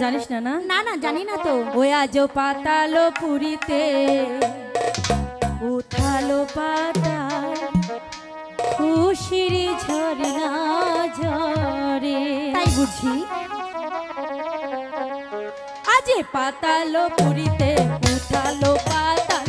জানিস না না? না না জানি না তো। ওই আজ পাতালো পুরীতে উঠালো পাতাল খুশির ঝরনা ঝরে। তাই বুঝি। আজ পাতালো পুরীতে উঠালো পাতাল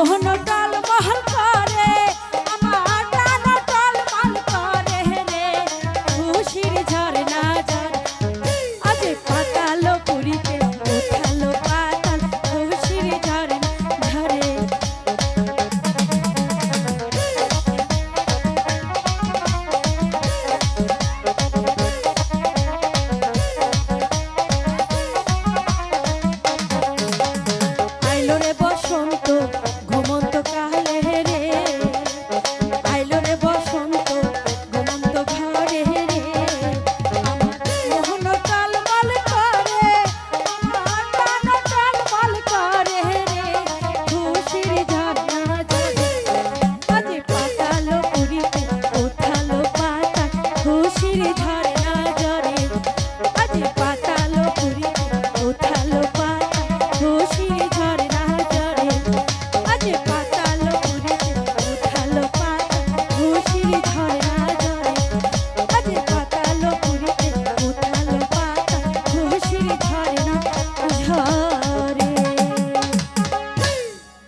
মোহনটা